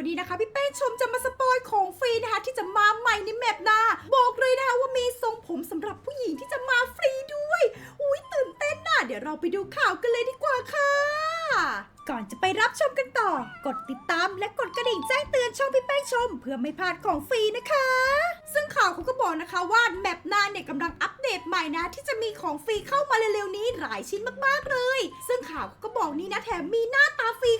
วันนี้นะคะ พี่แป้ชมจะมาสปอยของฟรีนะคะ ที่จะมาใหม่ในแมปหน้า บอกเลยนะคะว่ามีทรงผมสำหรับผู้หญิงที่จะมาฟรีด้วย อุ้ยตื่นเต้นน่ะ เดี๋ยวเราไปดูข่าวกันเลยดีกว่าค่ะ ก่อนจะไปรับชมกันต่อ กดติดตามและกดกระดิ่งแจ้งเตือนช่องพี่แป้งชม เพื่อไม่พลาดของฟรีนะคะ ซึ่งข่าวเขาก็บอกนะคะว่าแมปหน้าเนี่ยกำลังอัปเดตใหม่นะ ที่จะมีของฟรีเข้ามาเร็วๆนี้หลายชิ้นมากๆเลย ซึ่งข่าวเขาก็บอกนี่นะแถมมีหน้าตาฟรี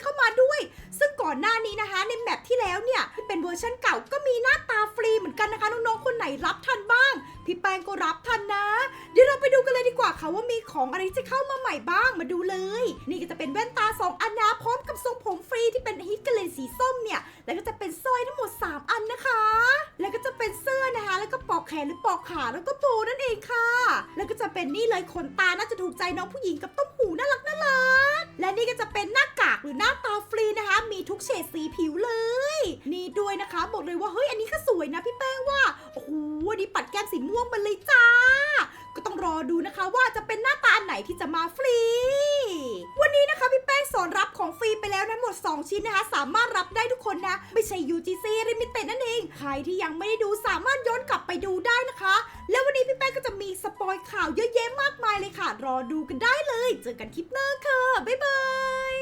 แล้วเนี่ยที่เป็นเวอร์ชันเก่าก็มีหน้าตาฟรีเหมือนกันนะคะน้องๆคนไหนรับทันบ้าง พี่แป้งก็รับทันนะ เดี๋ยวเราไปดูกันเลยดีกว่าค่ะว่ามีของอะไรที่จะเข้ามาใหม่บ้างมาดูเลย นี่ก็จะเป็นแว่นตาสองอันนะพร้อมกับทรงผมฟรีที่เป็นฮิตกันเลยสีส้มเนี่ยแล้วก็จะเป็นสร้อยทั้งหมด 3 อันนะคะ แล้วก็จะเป็นเสื้อนะคะ แล้วก็ปอกแขนหรือปอกขาแล้วก็โบนั่นเองค่ะ แล้วก็จะเป็นนี่เลยขนตาน่าจะถูกใจน้องผู้หญิงกับต้มหูน่ารักน่ารักและนี่ก็จะเป็นหน้ากากหรือหน้าตาฟ มีทุกเฉดสีผิวเลย นี่ด้วยนะคะบอกเลยว่าเฮ้ยอันนี้ก็สวยนะพี่แป้งว่าโอ้โหวันนี้ปัดแก้มสีม่วงมาเลยจ้า ก็ต้องรอดูนะคะว่าจะเป็นหน้าตาไหนที่จะมาฟรี วันนี้นะคะพี่แป้งสอนรับของฟรีไปแล้วนะหมด 2 ชิ้นนะคะ สามารถรับได้ทุกคนนะ ไม่ใช่ UGC Limited นั่นเอง ใครที่ยังไม่ได้ดูสามารถย้อนกลับไปดูได้นะคะ แล้ววันนี้พี่แป้งก็จะมีสปอยข่าวเยอะแยะมากมายเลยค่ะ รอดูกันได้เลย เจอกันคลิปหน้าค่ะบ๊ายบาย